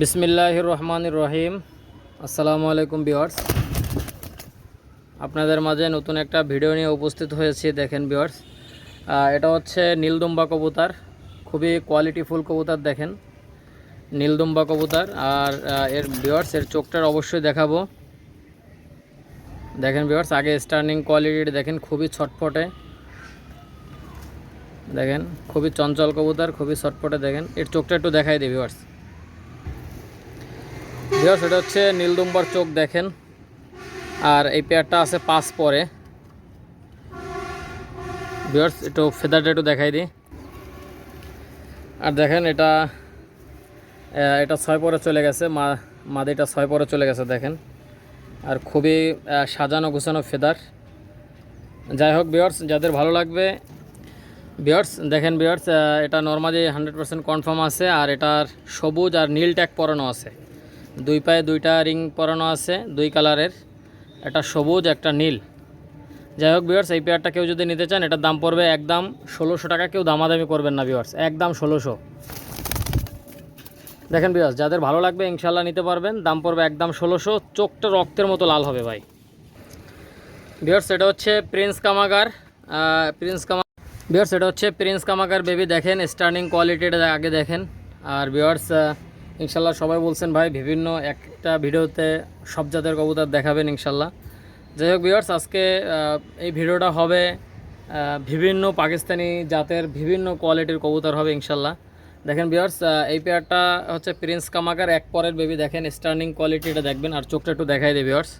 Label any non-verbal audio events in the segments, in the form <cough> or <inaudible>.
বিসমিল্লাহ রহমান রহিম আসসালামু আলাইকুম বিওয়ার্স আপনাদের মাঝে নতুন একটা ভিডিও নিয়ে উপস্থিত হয়েছি, দেখেন বিওয়ার্স এটা হচ্ছে নীলদুম্বা কবুতার। খুবই কোয়ালিটিফুল কবুতার, দেখেন। নীলদুম্বা কবুতার, আর এর বিওয়ার্স এর চোখটার অবশ্যই দেখাবো। দেখেন বিওয়ার্স আগে স্টার্নিং কোয়ালিটি দেখেন, খুবই ছটফটে। দেখেন, খুবই চঞ্চল কবুতার, খুবই ছটফটে, দেখেন। এর চোখটা একটু দেখাই দিই, ভিউয়ার্স। ভিউয়ার্স এটা হচ্ছে নীলদুম্বার চোখ দেখেন। আর এই পেয়ারটা আছে পাঁচ পরে। ভিউয়ার্স একটু ফেদারটা একটু দেখাই দিই। আর দেখেন এটা এটা ছয় পরে চলে গেছে। মা, মাদিটা ছয় পরে চলে গেছে, দেখেন। আর খুবই সাজানো গোছানো ফেদার যাই হোক বিয়ার্স, যাদের ভালো লাগবে, বিয়ার্স, দেখেন বিয়ার্স এটা নর্মালি হান্ড্রেড পার্সেন্ট কনফার্ম আছে। আর এটার সবুজ আর নীল ট্যাগ পরানো আছে। দুই পায়ে দুইটা রিং পরানো আছে, দুই কালারের। একটা সবুজ, একটা নীল। যাই হোক বিয়ার্স এই পেয়ারটা কেউ যদি নিতে চান, এটার দাম পড়বে একদম ষোলোশো টাকা। কেউ দামাদামি করবেন না বিয়ার্স একদম ষোলোশো। দেখেন বিয়ার্স যাদের ভালো লাগবে ইনশাল্লাহ নিতে পারবেন। দাম পড়বে একদম ষোলোশো। চোখটা রক্তের মতো লাল হবে ভাই। বিয়ার্স এটা হচ্ছে প্রিন্স কামাগার প্রিন্স কামা বিয়ার্স এটা হচ্ছে প্রিন্স কামাকার বেবি দেখেন স্টার্নিং কোয়ালিটিটা আগে দেখেন। আর বিয়ার্স ইনশাল্লাহ সবাই বলছেন, ভাই, বিভিন্ন একটা ভিডিওতে সব জাতের কবুতর দেখাবেন ইনশাল্লাহ। যাই হোক বিয়ার্স আজকে এই ভিডিওটা হবে বিভিন্ন পাকিস্তানি জাতের বিভিন্ন কোয়ালিটির কবুতর হবে ইনশাল্লাহ। দেখেন বিয়ার্স এই পেয়ারটা হচ্ছে প্রিন্স কামাকার এক পরের বেবি দেখেন স্টার্নিং কোয়ালিটিটা দেখবেন, আর চোখটা একটু দেখাই দেয় বিয়ার্স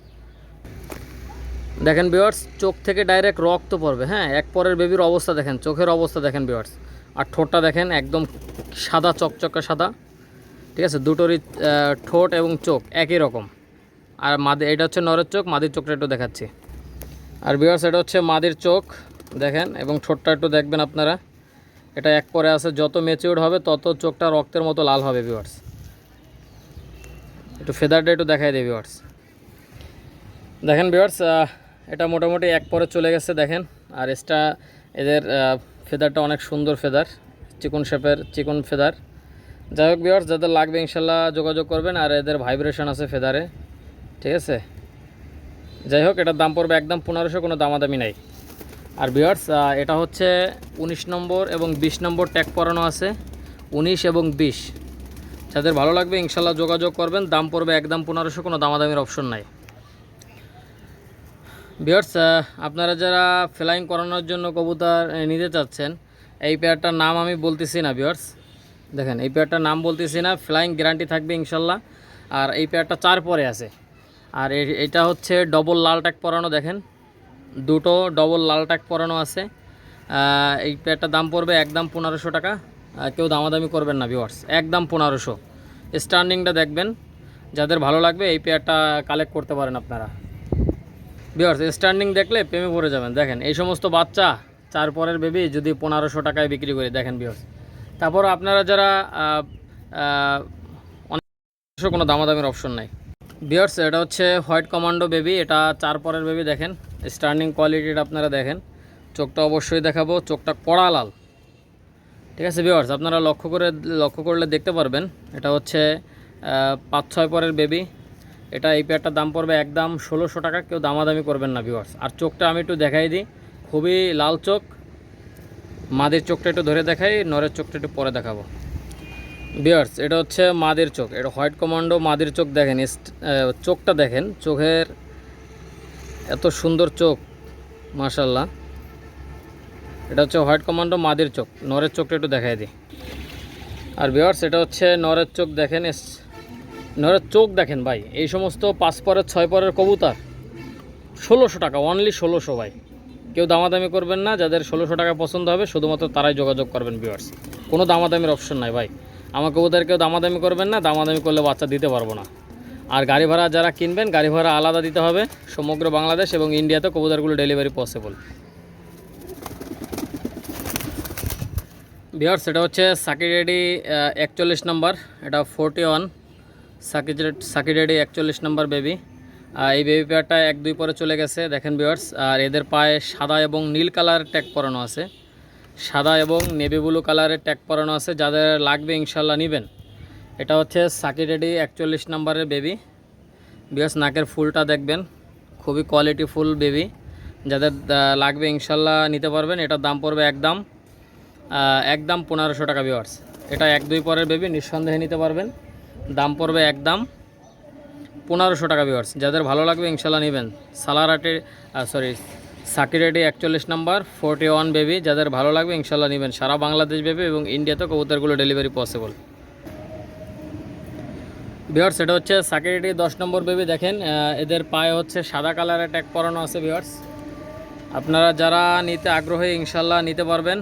দেখেন বিয়ার্স চোখ থেকে ডাইরেক্ট রক্ত পড়বে হ্যাঁ এক পরের বেবির অবস্থা দেখেন, চোখের অবস্থা দেখেন বিয়ার্স আর ঠোঁটটা দেখেন একদম সাদা, চকচকে সাদা। ঠিক আছে? দুটোরই ঠোঁট এবং চোখ একই রকম। আর মাদি, এটা হচ্ছে নরের চোখ, মাদির চোখটা একটু দেখাচ্ছি। আর বিয়ার্স এটা হচ্ছে মাদির চোখ, দেখেন, এবং ঠোঁটটা একটু দেখবেন আপনারা। এটা এক পরে আছে, যত মেচিউর হবে, তত চোখটা রক্তের মতো লাল হবে বিয়ার্স একটু ফেদারটা একটু দেখাই দেয় বিয়ার্স দেখেন বিয়ার্স এটা মোটামুটি এক পরে চলে গেছে, দেখেন। আর এসটা এদের ফেদারটা অনেক সুন্দর ফেদার চিকন শেপের চিকন ফেদার যাই হোক বিয়ার্স যাদের লাগবে ইনশাল্লাহ যোগাযোগ করবেন আর এদের ভাইব্রেশন আছে ফেদারে। ঠিক আছে? যাই হোক, এটার দাম পড়বে একদম পনেরোশো, কোনো দামাদামি নাই। আর বিয়ার্স এটা হচ্ছে উনিশ নম্বর এবং বিশ নম্বর ট্যাগ পরানো আছে। উনিশ এবং বিশ। যাদের ভালো লাগবে ইনশাল্লাহ যোগাযোগ করবেন, দাম পড়বে একদম পনেরোশো, কোনো দামাদামির অপশন নাই। বিয়ার্স আপনারা যারা ফ্লাইং করানোর জন্য কবুতর নিতে চাচ্ছেন, এই পেয়ারটার নাম আমি বলতেছি না বিয়ার্স দেখেন, এই পেয়ারটার নাম বলতেছি না ফ্লাইং গ্যারান্টি থাকবে ইনশাল্লাহ। আর এই পেয়ারটা চার পরে আছে। আর এটা হচ্ছে ডবল লাল ট্যাগ পরানো, দেখেন। দুটো ডবল লাল ট্যাগ পরানো আছে। এই পেয়ারটার দাম পড়বে একদম পনেরোশো টাকা। কেউ দামাদামি করবেন না ভিওয়ার্স একদম পনেরোশো। স্টার্নিংটা দেখবেন। যাদের ভালো লাগবে, এই পেয়ারটা কালেক্ট করতে পারেন আপনারা। বিয়ার্স স্ট্যান্ডিং দেখলে প্রেমে পড়ে যাবেন। দেখেন, এই সমস্ত বাচ্চা, চার পরের বেবি যদি পনেরোশো টাকায় বিক্রি করে, দেখেন বিয়ার্স তারপর আপনারা যারা অনেক কোনো দামাদামির অপশন নাই। বিয়ার্স এটা হচ্ছে হোয়াইট কমান্ডো বেবি এটা চার পরের বেবি দেখেন। স্টার্নিং কোয়ালিটিটা আপনারা দেখেন। চোখটা অবশ্যই দেখাবো, চোখটা কড়া লাল। ঠিক আছে বিয়ার্স আপনারা লক্ষ্য করে, লক্ষ্য করলে দেখতে পারবেন, এটা হচ্ছে পাঁচ ছয় পরের বেবি এটা এই পেয়ারটার দাম পড়বে একদম ষোলোশো টাকা, কেউ দামাদামি করবেন না ভিউয়ার্স আর চোখটা আমি একটু দেখাই দিই, খুবই লাল চোখ। মাদের চোখটা একটু ধরে দেখাই, নরের চোখটা একটু পরে দেখাবো। বিয়ার্স এটা হচ্ছে মাদের চোখ। এটা হোয়াইট কমান্ডো মাদের চোখ দেখেন চোখটা দেখেন। চোখের এত সুন্দর চোখ মাশাল্লাহ এটা হচ্ছে হোয়াইট কমান্ডো মাদের চোখ। নরের চোখটা একটু দেখাই দিই। আর বিয়ার্স এটা হচ্ছে নরের চোখ দেখেন নরের চোখ দেখেন ভাই। এই সমস্ত পাঁচ পরের, ছয় পরের কবুতর, ষোলোশো টাকা অনলি ষোলোশো ভাই। কেউ দামাদামি করবেন না, যাদের ষোলোশো টাকা পছন্দ হবে, শুধুমাত্র তারাই যোগাযোগ করবেন ভিউয়ার্স কোনো দামাদামির অপশন নাই ভাই। আমার কবুতর কেউ দামাদামি করবেন না, দামাদামি করলে বাচ্চা দিতে পারব না। আর গাড়ি ভাড়া যারা কিনবেন, গাড়ি ভাড়া আলাদা দিতে হবে। সমগ্র বাংলাদেশ এবং ইন্ডিয়াতে কবুতরগুলো ডেলিভারি পসিবল বিহার সেটা হচ্ছে সাকি রেডি একচল্লিশ নাম্বার এটা ফোরটি ওয়ান সাকি সাকি রেডি একচল্লিশ নাম্বার বেবি এই বেবি পেয়ারটা এক দুই পরে চলে গেছে, দেখেন বিয়ার্স আর এদের পায়ে সাদা এবং নীল কালার ট্যাগ পরানো আছে। সাদা এবং নেভি ব্লু কালারের ট্যাগ পরানো আছে, যাদের লাগবে ইনশাল্লাহ নেবেন। এটা হচ্ছে সাকি রেডি একচল্লিশ নম্বরের বেবি বিকজ নাকের ফুলটা দেখবেন, খুবই কোয়ালিটি ফুল বেবি যাদের লাগবে ইনশাল্লাহ নিতে পারবেন, এটার দাম পড়বে একদম একদম পনেরোশো টাকা বিওয়ার্স এটা এক দুই পরের বেবি নিঃসন্দেহে নিতে পারবেন। দাম পড়বে একদম পনেরোশো টাকা বিওয়ার্স যাদের ভালো লাগবে, ইনশাল্লাহ নেবেন। সালারাটে সরি সাকিরেডি একচল্লিশ নাম্বার ফোরটি ওয়ান বেবি যাদের ভালো লাগবে, ইনশাল্লাহ নেবেন। সারা বাংলাদেশ বেবি এবং ইন্ডিয়াতে কবুতরগুলো ডেলিভারি পসিবল বিহার্স এটা হচ্ছে সাকিরেডি দশ নম্বর বেবি দেখেন এদের পায়ে হচ্ছে সাদা কালারের ট্যাগ পরানো আছে বিহার্স আপনারা যারা নিতে আগ্রহী, ইনশাল্লাহ নিতে পারবেন।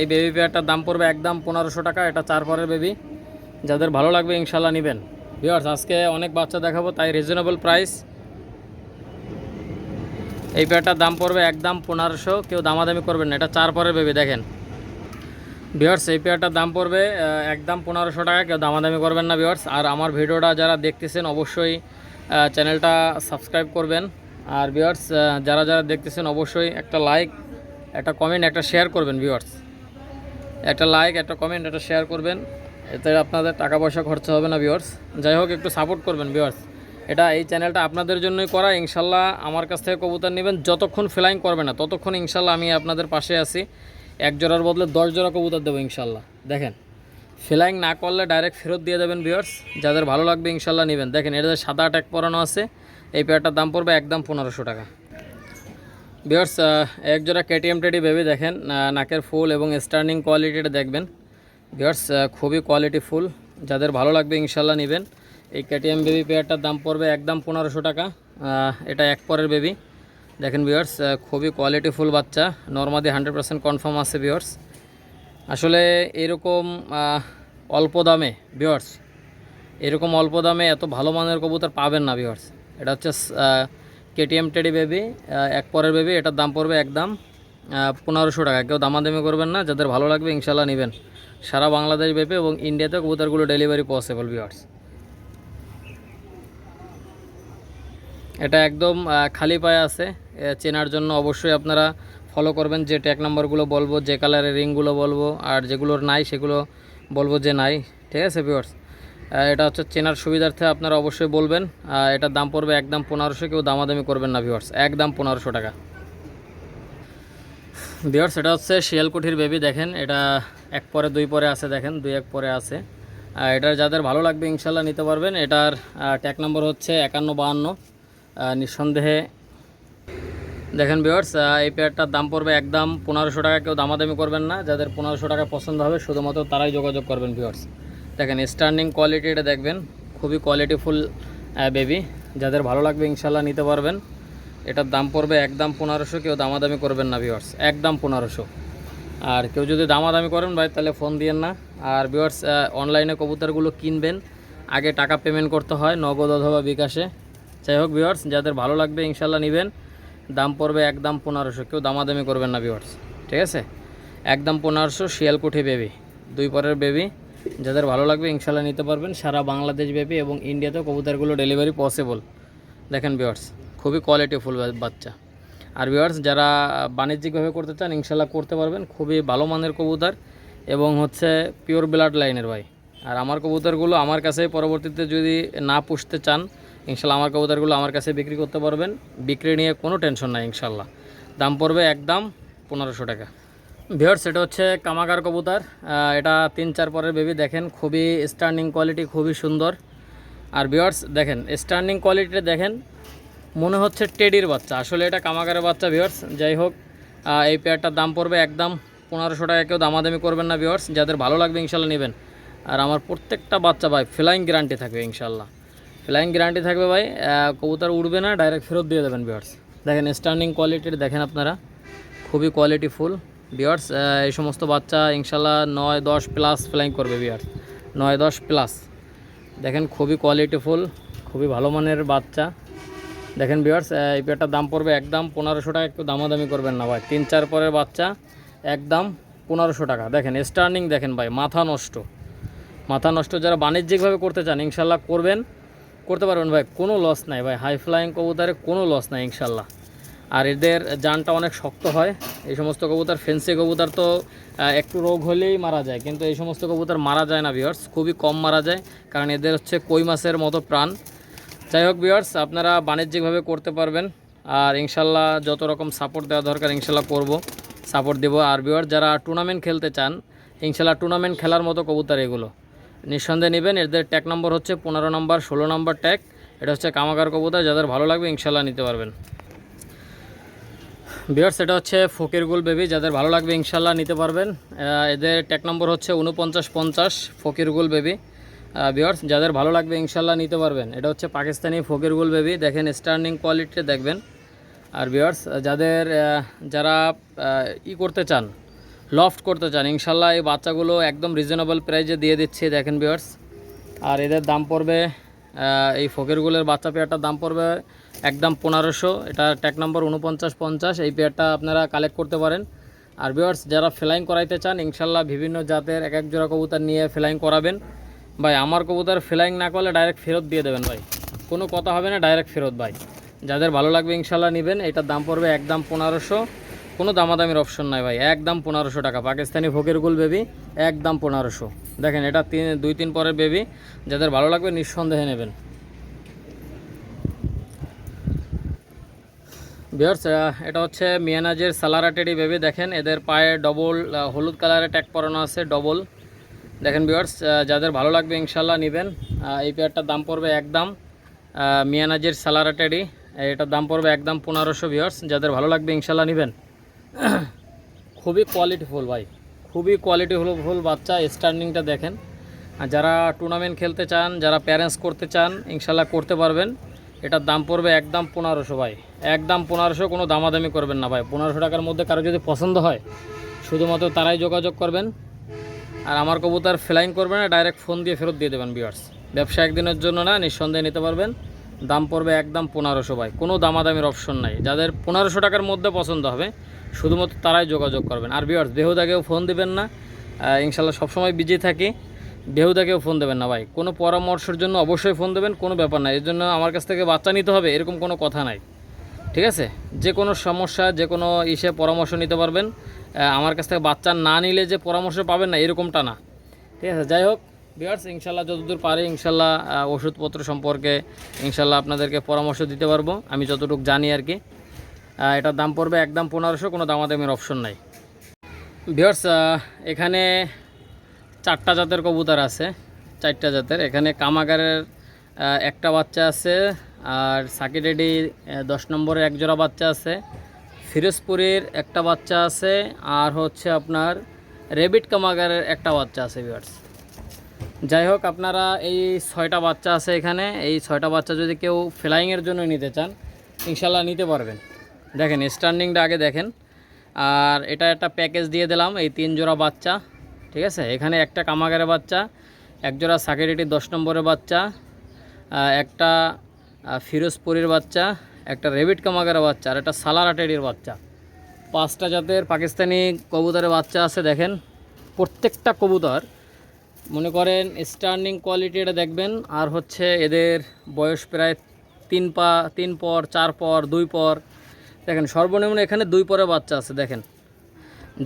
এই বেবি পেয়ারটার দাম পড়বে একদম পনেরোশো টাকা। এটা চার পরের বেবি যাদের ভালো লাগবে, ইনশাল্লাহ নেবেন। ভিওর্স আজকে অনেক বাচ্চা দেখাবো, তাই রিজনেবল প্রাইস এই পেয়ারটার দাম পড়বে একদম পনেরোশো, কেউ দামাদামি করবেন না, এটা চার পরের বেবি দেখেন। ভিওর্স এই পেয়ারটার দাম পড়বে একদম পনেরোশো টাকা, কেউ দামাদামি করবেন না ভিওর্স আর আমার ভিডিওটা যারা দেখতেছেন, অবশ্যই চ্যানেলটা সাবস্ক্রাইব করবেন। আর ভিওর্স যারা যারা দেখতেছেন, অবশ্যই একটা লাইক একটা কমেন্ট একটা শেয়ার করবেন ভিওর্স একটা লাইক একটা কমেন্ট একটা শেয়ার করবেন। এতে আপনাদের টাকা পয়সা খরচা হবে না ভিওর্স যাই হোক, একটু সাপোর্ট করবেন ভিওর্স এটা এই চ্যানেলটা আপনাদের জন্যই করা। ইনশাল্লাহ আমার কাছ থেকে কবুতর নেবেন। যতক্ষণ ফ্লাইং করবে না, ততক্ষণ ইনশাল্লাহ আমি আপনাদের পাশে আছি। এক জোড়ার বদলে দশ জোড়া কবুতর দেবো, ইনশাল্লাহ। দেখেন ফ্লাইং না করলে ডাইরেক্ট ফেরত দিয়ে দেবেন ভিওর্স যাদের ভালো লাগবে, ইনশাল্লাহ নেবেন। দেখেন এটা সাদা ট্যাগ পরানো আছে। এই পেয়ারটার দাম পড়বে একদম পনেরোশো টাকা। বিয়ার্স এক জোড়া কেটিএম টেডি ভেবে দেখেন। নাকের ফুল এবং স্টার্নিং কোয়ালিটিটা দেখবেন। বিয়ার্স খুবই কোয়ালিটি ফুল। যাদের ভালো লাগবে ইনশাল্লাহ নেবেন। এই কেটিএম বেবি পেয়ারটার দাম পড়বে একদম পনেরোশো টাকা। এটা এক পরের বেবি দেখেন বিয়ার্স খুবই কোয়ালিটি ফুল বাচ্চা। নর্মাদি হান্ড্রেড পার্সেন্ট কনফার্ম আছে বিয়ার্স আসলে এরকম অল্প দামে বিয়ার্স এরকম অল্প দামে এত ভালো মানের কবুতর পাবেন না ভিউয়ার্স। এটা হচ্ছে কেটিএম টেডি বেবি এক পরের বেবি এটার দাম পড়বে একদম পনেরোশো টাকা। কেউ দামাদামি করবেন না। যাদের ভালো লাগবে ইনশাল্লাহ নেবেন। সারা বাংলাদেশ বেপে এবং ইন্ডিয়াতে কবুতরগুলো ডেলিভারি পসিবল ভিউয়ার্স এটা একদম খালি পায়ে আছে। চেনার জন্য অবশ্যই আপনারা ফলো করবেন। যে ট্যাগ নাম্বারগুলো বলব, যে কালারের রিংগুলো বলব, আর যেগুলোর নাই, সেগুলো বলব যে নাই। ঠিক আছে ভিউয়ার্স এটা হচ্ছে চেনার সুবিধার্থে আপনারা অবশ্যই বলবেন। এটার দাম পড়বে একদম পনেরোশো, কেউ দামাদামি করবেন না ভিউয়ার্স একদম পনেরোশো টাকা। ভিউয়ার্স, এটা হচ্ছে শিয়ালকুঠির বেবি দেখেন, এটা এক পরে, দুই পরে আছে, দেখেন, দুই এক পরে আছে। আর এটার যাদের ভালো লাগবে, ইনশাল্লাহ নিতে পারবেন। এটার ট্যাগ নম্বর হচ্ছে একান্ন বাহান্ন। নিঃসন্দেহে। দেখেন ভিউয়ার্স এই পেয়ারটার দাম পড়বে একদম পনেরোশো টাকা। কেউ দামাদামি করবেন না। যাদের পনেরোশো টাকা পছন্দ হবে, শুধুমাত্র তারাই যোগাযোগ করবেন ভিউয়ার্স। দেখেন স্ট্যান্ডিং কোয়ালিটি এটা দেখবেন। খুবই কোয়ালিটিফুল বেবি যাদের ভালো লাগবে, ইনশাল্লাহ নিতে পারবেন। এটার দাম পড়বে একদম পনেরোশো, কেউ দামাদামি করবেন না ভিউয়ার্স একদম পনেরোশো। আর কেউ যদি দামাদামি করেন ভাই, তাহলে ফোন দিয়েন না। আর ভিউয়ার্স অনলাইনে কবুতরগুলো কিনবেন। আগে টাকা পেমেন্ট করতে হয়, নগদ অথবা বিকাশে। যাই হোক ভিউয়ার্স যাদের ভালো লাগবে ইনশাল্লাহ নেবেন। দাম পড়বে একদম পনেরোশো, কেউ দামাদামি করবেন না ভিউয়ার্স ঠিক আছে? একদম পনেরোশো, শিয়ালকুঠি বেবি দুই পরের বেবি যাদের ভালো লাগবে ইনশাল্লাহ নিতে পারবেন। সারা বাংলাদেশ বেবি এবং ইন্ডিয়াতেও কবুতরগুলো ডেলিভারি পসিবল দেখেন ভিউয়ার্স খুবই কোয়ালিটিফুল বাচ্চা। আর ভিউয়ার্স যারা বাণিজ্যিকভাবে করতে চান ইনশাল্লাহ করতে পারবেন। খুবই ভালো মানের কবুতর এবং হচ্ছে পিওর ব্লাড লাইনের ভাই। আর আমার কবুতরগুলো আমার কাছে পরবর্তীতে যদি না পুষতে চান ইনশাল্লাহ আমার কবুতরগুলো আমার কাছে বিক্রি করতে পারবেন। বিক্রি নিয়ে কোনো টেনশন নাই ইনশাল্লাহ দাম পড়বে একদম পনেরোশো টাকা। ভিওর্স এটা হচ্ছে কামাকার কবুতর। এটা তিন চার পরের বেবি দেখেন, খুবই স্ট্যান্ডিং কোয়ালিটি খুবই সুন্দর। আর ভিওর্স দেখেন স্ট্যান্ডিং কোয়ালিটিটা দেখেন মনে হচ্ছে টেডির বাচ্চা। আসলে এটা কামাগারের বাচ্চা ভিওর্স যাই হোক এই পেয়ারটার দাম পড়বে একদম পনেরোশো টাকা। কেউ দামাদামি করবেন না ভিওর্স যাদের ভালো লাগবে, ইনশাল্লাহ নেবেন। আর আমার প্রত্যেকটা বাচ্চা ভাই ফ্লাইং গ্যারান্টি থাকবে, ইনশাল্লাহ। ফ্লাইং গ্যারান্টি থাকবে ভাই কবুতর উড়বে না ডাইরেক্ট ফেরত দিয়ে দেবেন ভিওর্স দেখেন স্ট্যান্ডিং কোয়ালিটির দেখেন আপনারা। খুবই কোয়ালিটি ফুল বিয়ার্স এই সমস্ত বাচ্চা ইনশাল্লাহ নয়, দশ প্লাস ফ্লাইং করবে বিয়ার্স নয়, দশ প্লাস দেখেন, খুবই কোয়ালিটি ফুল খুবই ভালো মানের বাচ্চা। দেখেন বিয়ার্স এই পেয়ারটার দাম পড়বে একদম পনেরোশো টাকা, একটু দামাদামি করবেন না ভাই। তিন, চার পরের বাচ্চা, একদম পনেরোশো টাকা। দেখেন স্টার্নিং দেখেন ভাই, মাথা নষ্ট। মাথা নষ্ট, যারা বাণিজ্যিকভাবে করতে চান, ইনশাল্লাহ করবেন। করতে পারবেন ভাই, কোনো লস নাই ভাই হাই ফ্লাইং কবুতারে কোনো লস নাই, ইনশাল্লাহ। আর এদের জানটা অনেক শক্ত হয়, এই সমস্ত কবুতর ফেন্সি কবুতর তো একটু রোগ হলেই মারা যায়, কিন্তু এই সমস্ত কবুতর মারা যায় না ভিওর্স খুবই কম মারা যায়, কারণ এদের হচ্ছে কই মাছের মতো প্রাণ। যাই হোক ভিওর্স আপনারা বাণিজ্যিকভাবে করতে পারবেন। আর ইনশাল্লাহ যত রকম সাপোর্ট দেওয়া দরকার, ইনশাল্লাহ করব। সাপোর্ট দেবো। আর ভিওর্স যারা টুর্নামেন্ট খেলতে চান, ইনশাল্লাহ টুর্নামেন্ট খেলার মতো কবুতর এগুলো। নিঃসন্দেহে নেবেন। এদের ট্যাগ নম্বর হচ্ছে পনেরো নম্বর ষোলো নম্বর ট্যাগ এটা হচ্ছে কামাকার কবুতর। যাদের ভালো লাগবে, ইনশাল্লাহ নিতে পারবেন। বিয়ার্স এটা হচ্ছে ফকিরগুল বেবি যাদের ভালো লাগবে, ইনশাল্লাহ নিতে পারবেন। এদের ট্যাগ নম্বর হচ্ছে উনপঞ্চাশ পঞ্চাশ ফকিরগুল বেবি বিয়ার্স যাদের ভালো লাগবে, ইনশাল্লাহ নিতে পারবেন। এটা হচ্ছে পাকিস্তানি ফকিরগুল বেবি দেখেন স্টার্নিং কোয়ালিটি দেখবেন। আর বিয়ার্স যাদের যারা ই করতে চান লফট করতে চান, ইনশাল্লাহ এই বাচ্চাগুলো একদম রিজনেবল প্রাইজে দিয়ে দিচ্ছি, দেখেন বিয়ার্স আর এদের দাম পড়বে এই ফকিরগুলের বাচ্চা পেয়ারটার দাম পড়বে একদম পনেরোশো। এটা ট্যাগ নম্বর উনপঞ্চাশ পঞ্চাশ, এই পেয়ারটা আপনারা কালেক্ট করতে পারেন। আর বিয়ার্স যারা ফ্লাইং করাইতে চান, ইনশাল্লাহ বিভিন্ন জাতের এক এক জোড়া কবুতর নিয়ে ফ্লাইং করাবেন। ভাই, আমার কবুতর ফ্লাইং না করলে ডাইরেক্ট ফেরত দিয়ে দেবেন ভাই। কোনো কথা হবে না ডাইরেক্ট ফেরত ভাই। যাদের ভালো লাগবে ইনশাল্লাহ নেবেন। এটার দাম পড়বে একদম পনেরোশো। কোনো দামাদামির অপশন নাই ভাই, একদম পনেরোশো টাকা। পাকিস্তানি ফকিরগুল বেবি একদম পনেরোশো। দেখেন, এটা তিন, দুই, তিন পরের বেবি যাদের ভালো লাগবে নিঃসন্দেহে নেবেন। বিয়ার্স এটা হচ্ছে মিয়ানাজের সালারাটেডি বেবি দেখেন, এদের পায়ে ডবল হলুদ কালারের ট্যাগ পরানো আছে ডবল দেখেন বিওয়ার্স যাদের ভালো লাগবে ইনশাল্লাহ নেবেন। এই পেয়ারটার দাম পড়বে একদম মিয়ানাজের সালারাটেডি। এটার দাম পড়বে একদম পনেরোশো বিয়ার্স যাদের ভালো লাগবে ইনশাল্লাহ নেবেন। <clears throat> খুবই কোয়ালিটি কোয়ালিটিফুল ভাই, খুবই কোয়ালিটিফুল ফুল বাচ্চা স্টার্নিংটা দেখেন। যারা টুর্নামেন্ট খেলতে চান, যারা প্যারেন্টস করতে চান ইনশাল্লাহ করতে পারবেন। এটার দাম পড়বে একদম পনেরোশো ভাই, একদম পনেরোশো, কোনো দামাদামি করবেন না ভাই। পনেরোশো টাকার মধ্যে কারও যদি পছন্দ হয়, শুধুমাত্র তারাই যোগাযোগ করবেন। আর আমার কবুতর ফ্লাইং করবে না ডাইরেক্ট ফোন দিয়ে ফেরত দিয়ে দেবেন বিয়ার্স ব্যবসা একদিনের জন্য না, নিঃসন্দেহে নিতে পারবেন। দাম পড়বে একদম পনেরোশো ভাই। কোনো দামাদামির অপশন নাই। যাদের পনেরোশো টাকার মধ্যে পছন্দ হবে, শুধুমাত্র তারাই যোগাযোগ করবেন। আর বিয়ার্স বেহুদাকেও ফোন দেবেন না। ইনশাল্লাহ সবসময় বিজি থাকি। বেহুদাকেও ফোন দেবেন না ভাই। কোনো পরামর্শের জন্য অবশ্যই ফোন দেবেন, কোনো ব্যাপার নাই এর জন্য আমার কাছ থেকে বাচ্চা নিতে হবে, এরকম কোনো কথা নাই। ঠিক আছে? যে কোনো সমস্যা, যে কোনো ইসে পরামর্শ নিতে পারবেন। আমার কাছ থেকে বাচ্চা না নিলে যে পরামর্শ পাবেন না, এরকমটা না। ঠিক আছে, যাই হোক বিয়ার্স ইনশাল্লাহ যতদূর পারি, ইনশাল্লাহ ওষুধপত্র সম্পর্কে, ইনশাল্লাহ আপনাদেরকে পরামর্শ দিতে পারব। আমি যতটুকু জানি আর কি। এটার দাম পড়বে একদম পনেরোশো, কোনো দামাদামের অপশন নাই। বিয়ার্স এখানে চারটা জাতের কবুতর আছে, চারটা জাতের। এখানে কামাগারের একটা বাচ্চা আছে, আর সাকিরেডি দশ নম্বরের এক জোড়া বাচ্চা আছে। ফিরোজপুরের একটা বাচ্চা আছে, আর হচ্ছে আপনার রেবিট কামাগারের একটা বাচ্চা আছে বিয়ার্স যাই হোক, আপনারা এই ছয়টা বাচ্চা আছে এখানে, এই ছয়টা বাচ্চা যদি কেউ ফ্লাইংয়ের জন্য নিতে চান ইনশাল্লাহ নিতে পারবেন। দেখেন স্ট্যান্ডিংটা আগে দেখেন। আর এটা একটা প্যাকেজ দিয়ে দিলাম, এই তিন জোড়া বাচ্চা, ঠিক আছে? এখানে একটা কামাগারের বাচ্চা, এক জোড়া সাকেরিটির দশ নম্বরের বাচ্চা একটা ফিরোজপুরের বাচ্চা একটা রেবিট কামাগারের বাচ্চা আর একটা সালারাটেডির বাচ্চা। পাঁচটা জাতের পাকিস্তানি কবুতরের বাচ্চা আছে, দেখেন। প্রত্যেকটা কবুতর, মনে করেন স্টার্নিং কোয়ালিটি এটা দেখবেন, আর হচ্ছে এদের বয়স প্রায় তিন পা, তিন পর, চার পর, দুই পর। দেখেন, সর্বনিম্ন এখানে দুই পরে বাচ্চা আছে, দেখেন।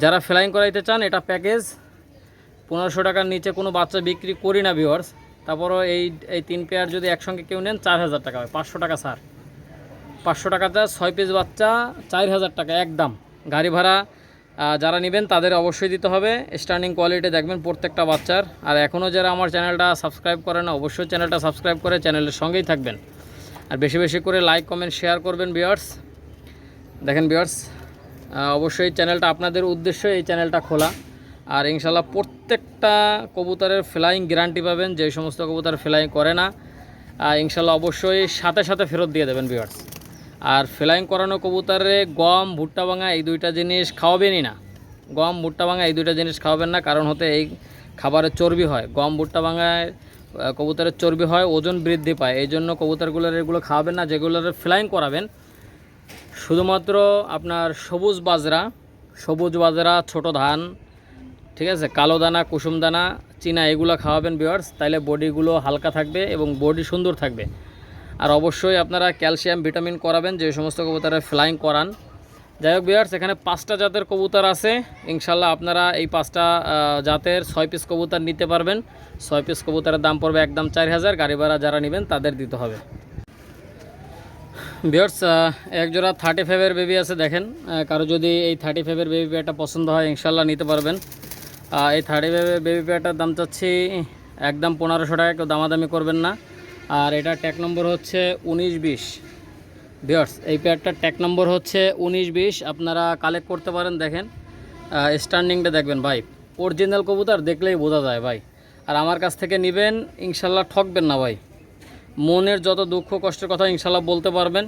যারা ফ্লাইং করাইতে চান, এটা প্যাকেজ পনেরোশো টাকার নিচে কোনো বাচ্চা বিক্রি করি না ভিওয়ার্স তারপরও এই এই তিন পেয়ার যদি একসঙ্গে কেউ নেন, চার হাজার টাকা হয়, পাঁচশো টাকা ছাড়। পাঁচশো টাকাতে ছয় পিস বাচ্চা, চার হাজার টাকা একদম গাড়ি ভাড়া যারা নেবেন তাদের অবশ্যই দিতে হবে। স্টার্নিং কোয়ালিটি দেখবেন প্রত্যেকটা বাচ্চার। আর এখনও যারা আমার চ্যানেলটা সাবস্ক্রাইব করে না অবশ্যই চ্যানেলটা সাবস্ক্রাইব করে চ্যানেলের সঙ্গেই থাকবেন। আর বেশি বেশি করে লাইক কমেন্ট শেয়ার করবেন বিয়ার্স দেখেন বিয়ার্স অবশ্যই চ্যানেলটা আপনাদের উদ্দেশ্যে এই চ্যানেলটা খোলা। আর ইনশাল্লাহ প্রত্যেকটা কবুতরের ফ্লাইং গ্যারান্টি পাবেন। যে সমস্ত কবুতর ফ্লাইং করে না ইনশাল্লাহ অবশ্যই সাথে সাথে ফেরত দিয়ে দেবেন বিয়ার্স আর ফ্লাইং করানো কবুতরে গম, ভুট্টা ভাঙা এই দুইটা জিনিস খাওয়াবেনই না। গম, ভুট্টা ভাঙা এই দুইটা জিনিস খাওয়াবেন না, কারণ হতে এই খাবারের চর্বি হয়। গম, ভুট্টা ভাঙায় কবুতরের চর্বি হয়, ওজন বৃদ্ধি পায়। এই জন্য কবুতরগুলোর এগুলো খাওয়াবেন না, যেগুলোর ফ্লাইং করাবেন। শুধুমাত্র আপনার সবুজ বাজরা সবুজ বাজরা, ছোট ধান, ঠিক আছে, কালো দানা, কুসুম দানা, চীনা, এগুলো খাওয়াবেন বিয়ার্স তাইলে বডিগুলো হালকা থাকবে এবং বডি সুন্দর থাকবে। আর অবশ্যই আপনারা ক্যালসিয়াম, ভিটামিন করাবেন, যে সমস্ত কবুতরে ফ্লাইং করান। যাই হোক বিয়ার্স এখানে পাঁচটা জাতের কবুতর আছে। ইনশাল্লাহ আপনারা এই পাঁচটা জাতের ছয় পিস কবুতর নিতে পারবেন। ছয় পিস কবুতরের দাম পড়বে একদম চার হাজার। গাড়ি ভাড়া যারা নেবেন, তাদের দিতে হবে। বিয়ার্স এক জোড়া থার্টি ফাইভের বেবি আছে, দেখেন। কারও যদি এই থার্টি ফাইভের বেবি পেয়ারটা পছন্দ হয় ইনশাল্লাহ নিতে পারবেন। এই থার্টি ফাইভের বেবি পেয়ারটার দাম চাচ্ছি, একদম পনেরোশো টাকা, কেউ দামাদামি করবেন না। আর এটা ট্যাক নম্বর হচ্ছে উনিশ বিশ। বিয়ার্স এই পেয়ারটার ট্যাক নম্বর হচ্ছে উনিশ বিশ। আপনারা কালেক্ট করতে পারেন, দেখেন। স্ট্যান্ডিংটা দেখবেন, ভাই। অরিজিনাল কবুতর দেখলেই বোঝা যায়, ভাই। আর আমার কাছ থেকে নেবেন, ইনশাল্লাহ ঠকবেন না, ভাই। মনের যত দুঃখ, কষ্টের কথা ইনশাল্লাহ বলতে পারবেন।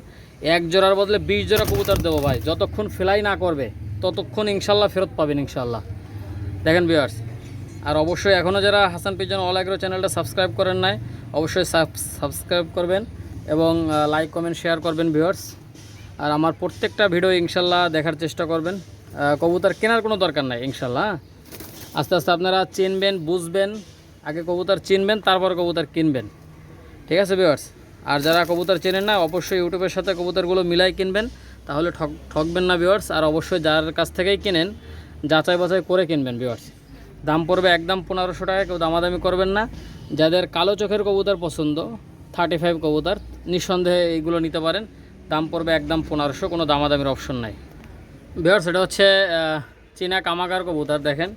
এক জোড়ার বদলে বিশ জোড়া কবুতর দেবো, ভাই। যতক্ষণ ফ্লাই না করবে, ততক্ষণ ইনশাল্লাহ ফেরত পাবেন, ইনশাল্লাহ। দেখেন বিয়ার্স আর অবশ্যই এখনও যারা হাসান পিজন অল অ্যাগ্রো চ্যানেলটা সাবস্ক্রাইব করেন নাই, অবশ্যই সাবস্ক্রাইব করবেন এবং লাইক কমেন্ট শেয়ার করবেন ভিউয়ার্স আর আমার প্রত্যেকটা ভিডিও ইনশাল্লাহ দেখার চেষ্টা করবেন। কবুতর কেনার কোনো দরকার নাই ইনশাল্লাহ? আস্তে আস্তে আপনারা চিনবেন, বুঝবেন, আগে কবুতর চিনবেন, তারপর কবুতর কিনবেন। ঠিক আছে ভিউয়ার্স আর যারা কবুতর চেনেন না, অবশ্যই ইউটিউবের সাথে কবুতরগুলো মিলাই কিনবেন, তাহলে ঠক ঠকবেন না ভিউয়ার্স আর অবশ্যই যার কাছ থেকেই কিনেন যাচাই বাছাই করে কিনবেন ভিউয়ার্স দাম পড়বে একদম পনেরোশো টাকা, কেউ দামাদামি করবেন না। যাদের কালো চোখের কবুতর পছন্দ থার্টি ফাইভ কবুতর, নিঃসন্দেহে এইগুলো নিতে পারেন। দাম পড়বে একদম পনেরোশো, কোনো দামাদামির অপশন নাই। ভিউয়ার্স এটা হচ্ছে চীনা কামাগার কবুতর, দেখেন।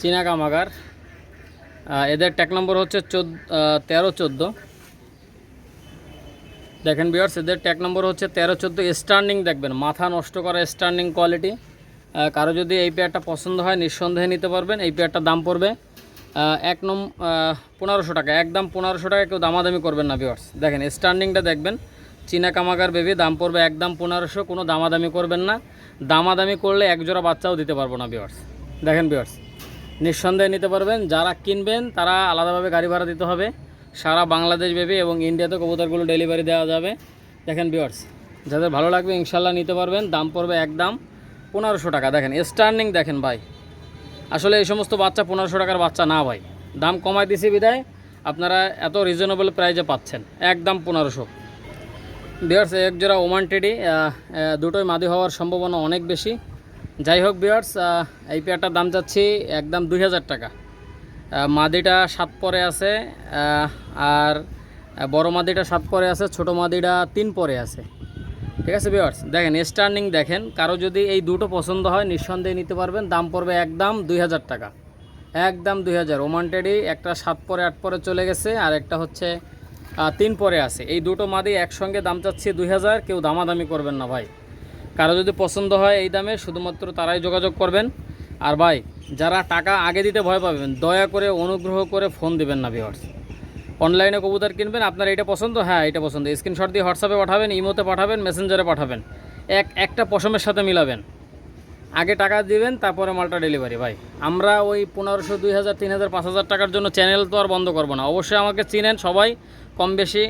চীনা কামাগার। এদের ট্যাক নম্বর হচ্ছে চোদ্দ তেরো চোদ্দ। দেখেন বিয়ার্স এদের ট্যাগ নম্বর হচ্ছে তেরো চোদ্দ। স্টার্নিং দেখবেন, মাথা নষ্ট করা স্টার্নিং কোয়ালিটি কারও যদি এই পেয়ারটা পছন্দ হয়, নিঃসন্দেহে নিতে পারবেন। এই পেয়ারটার দাম পড়বে এক নম পনেরোশো টাকা। একদম পনেরোশো টাকা, কেউ দামাদামি করবেন না বিয়ার্স দেখেন স্টার্নিংটা দেখবেন। চীনা কামাগার বেবি দাম পড়বে একদম পনেরোশো, কোনো দামাদামি করবেন না। দামাদামি করলে এক জোড়া বাচ্চাও দিতে পারব না বিয়ার্স দেখেন বিয়ার্স নিঃসন্দেহে নিতে পারবেন। যারা কিনবেন, তারা আলাদাভাবে গাড়ি ভাড়া দিতে হবে। সারা বাংলাদেশ বেবি এবং ইন্ডিয়াতে কবুতরগুলো ডেলিভারি দেওয়া যাবে। দেখেন বিয়ার্স যাদের ভালো লাগবে ইনশাল্লাহ নিতে পারবেন। দাম পড়বে একদম পনেরোশো টাকা। দেখেন স্টার্নিং দেখেন ভাই। আসলে এই সমস্ত বাচ্চা পনেরোশো টাকার বাচ্চা না ভাই। দাম কমাই দিছি বিদায়। আপনারা এত রিজনেবল প্রাইজে পাচ্ছেন। একদম পনেরোশো। বিয়ার্স এক জোড়া ওমান টেডি দুটোই মাদি হওয়ার সম্ভাবনা অনেক বেশি। যাই হোক বিয়ার্স এই পেয়ারটার দাম যাচ্ছি একদম দুই হাজার টাকা। মাদিটা সাত পরে আছে আর বড় মাদিটা সাত পরে আছে, ছোট মাদিটা তিন পরে আছে। ঠিক আছে বিয়ার্স দেখেন স্টার্নিং দেখেন, কারও যদি এই দুটো পছন্দ হয়, নিঃসন্দেহে নিতে পারবেন। দাম পড়বে একদম দুই হাজার টাকা। একদম দুই হাজার। ওমান্টেডি একটা সাত পরে, আট পরে চলে গেছে, আর একটা হচ্ছে তিন পরে আছে। এই দুটো মাদি একসঙ্গে দাম চাচ্ছি দুই হাজার, কেউ দামাদামি করবেন না ভাই। কারও যদি পছন্দ হয় এই দামে, শুধুমাত্র তারাই যোগাযোগ করবেন। আর ভাই, যারা টাকা আগে দিতে ভয় পাবেন, দয়া করে, অনুগ্রহ করে ফোন দিবেন না ভিওয়ার্স অনলাইনে কবুতর কিনবেন, আপনার এটা পছন্দ? হ্যাঁ এটা পছন্দ। স্ক্রিনশট দিয়ে হোয়াটসঅ্যাপে পাঠাবেন, ইমোতে পাঠাবেন, মেসেঞ্জারে পাঠাবেন। এক, একটা পশমের সাথে মিলাবেন। আগে টাকা দিবেন, তারপরে মালটা ডেলিভারি। ভাই, আমরা ওই পনেরোশো, দুই হাজার, তিন হাজার, পাঁচ হাজার টাকার জন্য চ্যানেল তো আর বন্ধ করব না। অবশ্যই আমাকে চিনেন সবাই, কম বেশি।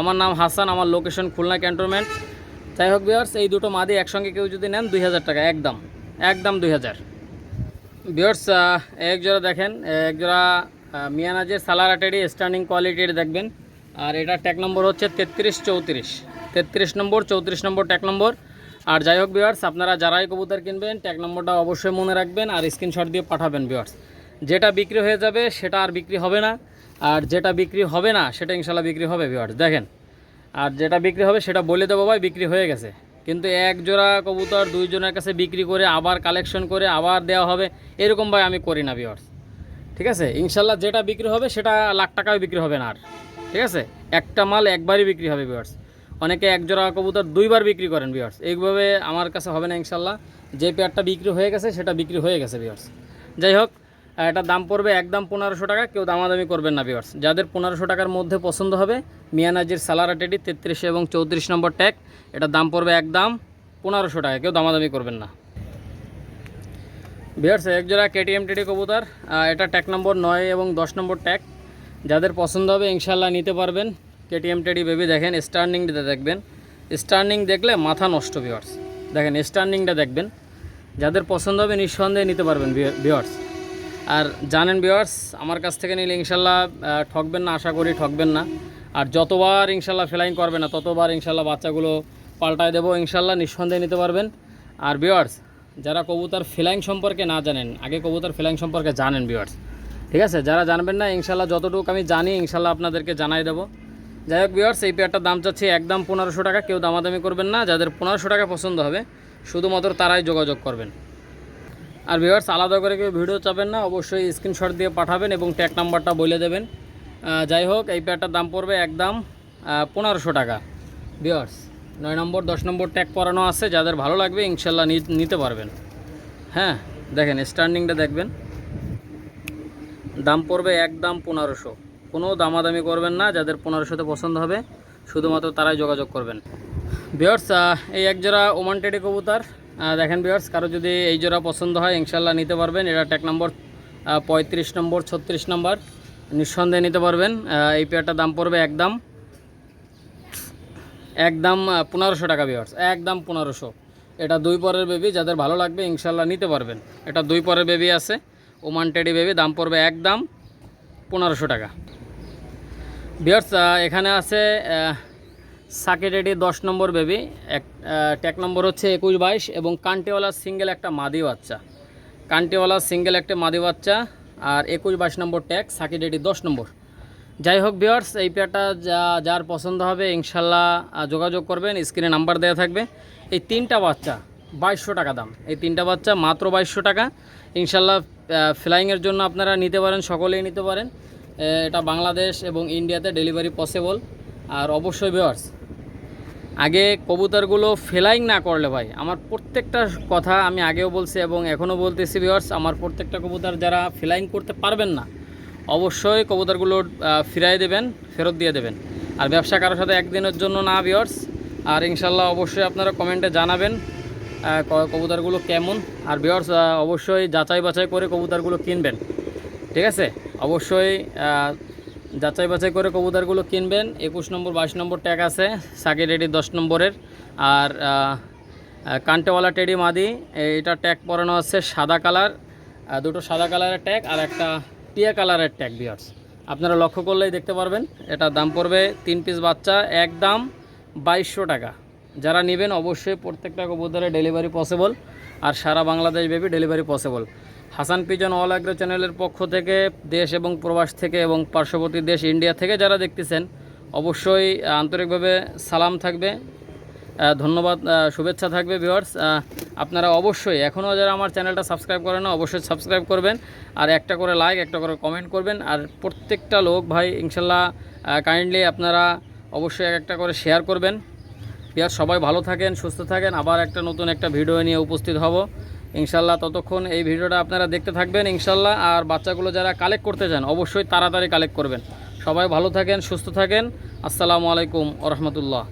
আমার নাম হাসান, আমার লোকেশন খুলনা ক্যান্টনমেন্ট। যাই হোক বিয়ার্স এই দুটো মাদি একসঙ্গে কেউ যদি নেন, দুই হাজার টাকা, একদম। একদম দুই হাজার। বিয়ার্স এক জোড়া দেখেন, এক জোড়া মিয়ানাজের সালারাটেরই স্ট্যান্ডিং কোয়ালিটির দেখবেন। আর এটা ট্যাক নম্বর হচ্ছে তেত্রিশ চৌত্রিশ। তেত্রিশ নম্বর, চৌত্রিশ নম্বর ট্যাক নম্বর আর যাই হোক বিয়ার্স আপনারা যারাই কবুতর কিনবেন ট্যাগ নম্বরটা অবশ্যই মনে রাখবেন আর স্ক্রিনশট দিয়ে পাঠাবেন বিয়ার্স যেটা বিক্রি হয়ে যাবে, সেটা আর বিক্রি হবে না। আর যেটা বিক্রি হবে না, সেটা ইনশাল্লাহ বিক্রি হবে বিয়ার্স দেখেন, আর যেটা বিক্রি হবে, সেটা বলে দেবো ভাই, বিক্রি হয়ে গেছে। কিন্তু এক জোড়া কবুতর দুইজনের কাছে বিক্রি করে, আবার কালেকশন করে, আবার দেওয়া হবে, এরকম ভাই আমি করি না বিয়ার্স ঠিক আছে? ইনশাল্লাহ যেটা বিক্রি হবে সেটা লাখ টাকায় বিক্রি হবে না আর। ঠিক আছে? একটা মাল একবারই বিক্রি হবে বিয়ার্স অনেকে এক জোড়া কবুতর দুইবার বিক্রি করেন বিয়ার্স এইভাবে আমার কাছে হবে না ইনশাল্লাহ। যে পেয়ারটা বিক্রি হয়ে গেছে, সেটা বিক্রি হয়ে গেছে বিয়ার্স যাই হোক এটার দাম পড়বে একদম পনেরোশো টাকা, কেউ দামাদামি করবেন না বিয়ার্স যাদের পনেরোশো টাকার মধ্যে পছন্দ হবে, মিয়ানাজির সালারা টেডি তেত্রিশ এবং চৌত্রিশ নম্বর ট্যাগ এটার দাম পড়বে একদম পনেরোশো টাকা, কেউ দামাদামি করবেন না। বিয়ার্স এক জোড়া কেটিএম টিডি কবুতর এটা ট্যাক নম্বর নয় এবং দশ নম্বর ট্যাক যাদের পছন্দ হবে ইনশাল্লাহ নিতে পারবেন। কেটিএম টেডি বেবি দেখেন স্টার্নিংটা দেখবেন। স্টার্নিং দেখলে মাথা নষ্ট বিয়ার্স দেখেন স্টার্নিংটা দেখবেন। যাদের পছন্দ হবে, নিঃসন্দেহে নিতে পারবেন বিয়ার্স আর জানেন বিয়ার্স আমার কাছ থেকে নিলে ইনশাল্লাহ ঠকবেন না, আশা করি ঠকবেন না। আর যতবার ইনশাল্লাহ ফ্লাইং করবে না, ততবার ইনশাল্লাহ বাচ্চাগুলো পাল্টায় দেবো ইনশাল্লাহ নিঃসন্দেহে নিতে পারবেন। আর বিয়ার্স যারা কবুতর ফ্লাইং সম্পর্কে না জানেন, আগে কবুতর ফ্লাইং সম্পর্কে জানেন বিয়ার্স ঠিক আছে? যারা জানবেন না ইনশাল্লাহ যতটুকু আমি জানি ইনশাল্লাহ আপনাদেরকে জানাই দেবো। যাই হোক বিয়ার্স এই পেয়ারটার দাম চাচ্ছি একদম পনেরোশো টাকা। কেউ দামাদামি করবেন না, যাদের পনেরোশো টাকা পছন্দ হবে, শুধুমাত্র তারাই যোগাযোগ করবেন। আর ভিউয়ার্স আলাদা করে কেউ ভিডিও চাবেন না, অবশ্যই স্ক্রিনশট দিয়ে পাঠাবেন এবং ট্যাগ নাম্বারটা বলে দেবেন। যাই হোক, এই পেয়ারটার দাম পড়বে একদম পনেরোশো টাকা। ভিউয়ার্স নয় নম্বর, দশ নম্বর ট্যাগ পরানো আছে, যাদের ভালো লাগবে ইনশাল্লাহ নিতে পারবেন। হ্যাঁ দেখেন স্ট্যান্ডিংটা দেখবেন। দাম পড়বে একদম পনেরোশো। কোনো দামাদামি করবেন না, যাদের পনেরোশোতে পছন্দ হবে, শুধুমাত্র তারাই যোগাযোগ করবেন। বিয়ার্স এই এক জোড়া ওমান টেডি কবুতর দেখেন বিয়ার্স কারও যদি এই জোড়া পছন্দ হয়, ইনশাল্লাহ নিতে পারবেন। এটা ট্যাগ নম্বর পঁয়ত্রিশ নম্বর, ছত্রিশ নম্বর, নিঃসন্দেহে নিতে পারবেন। এই পেয়ারটার দাম পড়বে একদম একদম পনেরোশো টাকা বিয়ার্স একদম পনেরোশো। এটা দুই পরের বেবি যাদের ভালো লাগবে ইনশাল্লাহ নিতে পারবেন। এটা দুই পরের বেবি আছে ওমান টেডি বেবি দাম পড়বে একদম পনেরোশো টাকা। বিয়ার্স এখানে আছে সাকেটেডি দশ নম্বর বেবি এক ট্যাগ নম্বর হচ্ছে একুশ বাইশ এবং কান্টিওয়ালা সিঙ্গেল একটা মাদি বাচ্চা। কান্টিওয়ালা সিঙ্গেল একটা মাদি বাচ্চা, আর একুশ বাইশ নম্বর ট্যাগ সাকিডেডি দশ নম্বর। যাই হোক বিয়ার্স এই পেয়ারটা যা, যার পছন্দ হবে, ইনশাল্লাহ যোগাযোগ করবেন। স্ক্রিনে নাম্বার দেওয়া থাকবে। এই তিনটা বাচ্চা, বাইশশো টাকা দাম। এই তিনটা বাচ্চা মাত্র বাইশশো টাকা। ইনশাল্লাহ ফ্লাইংয়ের জন্য আপনারা নিতে পারেন, সকলেই নিতে পারেন। এটা বাংলাদেশ এবং ইন্ডিয়াতে ডেলিভারি পসিবল আর অবশ্যই বিয়ার্স আগে কবুতরগুলো ফ্লাইং না করলে ভাই, আমার প্রত্যেকটা কথা আমি আগেও বলছি এবং এখনও বলতেছি ভিওর্স আমার প্রত্যেকটা কবুতর যারা ফ্লাইং করতে পারবেন না অবশ্যই কবুতরগুলো ফিরাই দেবেন, ফেরত দিয়ে দেবেন। আর ব্যবসা কারোর সাথে একদিনের জন্য না ভিওর্স আর ইনশাল্লাহ অবশ্যই আপনারা কমেন্টে জানাবেন কবুতরগুলো কেমন। আর ভিওর্স অবশ্যই যাচাই বাছাই করে কবুতরগুলো কিনবেন। ঠিক আছে? অবশ্যই যাচাই বাছাই করে কবুতরগুলো কিনবেন। একুশ নম্বর, বাইশ নম্বর ট্যাগ আছে সাকি রেডি দশ নম্বরের। আর কান্টেওয়ালা টেডি মাদি এটা ট্যাগ পরানো আছে সাদা কালার। দুটো সাদা কালারের ট্যাগ আর একটা টিয়া কালারের ট্যাগ বিয়ার্স আপনারা লক্ষ্য করলেই দেখতে পারবেন এটার দাম পড়বে তিন পিস বাচ্চা, এক দাম বাইশশো টাকা। যারা নেবেন অবশ্যই প্রত্যেকটা কবুতরে ডেলিভারি পসিবল আর সারা বাংলাদেশ ব্যাপী delivery possible Hasan pigeon all agro চ্যানেলের পক্ষ থেকে দেশ এবং প্রবাস থেকে এবং পার্শ্ববর্তী দেশ ইন্ডিয়া থেকে যারা দেখতেছেন, অবশ্যই আন্তরিকভাবে সালাম থাকবে। ধন্যবাদ শুভেচ্ছা থাকবে ভিউয়ার্স আপনারা অবশ্যই এখনও যারা আমার চ্যানেলটা সাবস্ক্রাইব করেন না, অবশ্যই সাবস্ক্রাইব করবেন। আর একটা করে লাইক একটা করে কমেন্ট করবেন। আর প্রত্যেকটা লোক ভাই, ইনশাল্লাহ কাইন্ডলি আপনারা অবশ্যই এক একটা করে শেয়ার করবেন। ইয়ার সবাই ভালো থাকেন, সুস্থ থাকেন। আবার একটা নতুন একটা ভিডিও নিয়ে উপস্থিত হব। ইনশাল্লাহ, ততক্ষণ এই ভিডিওটা আপনারা দেখতে থাকবেন, ইনশাল্লাহ। আর বাচ্চাগুলো যারা কালেক্ট করতে চান, অবশ্যই তাড়াতাড়ি কালেক্ট করবেন। সবাই ভালো থাকেন, সুস্থ থাকেন। আসসালামু আলাইকুম ওরহমতুল্লাহ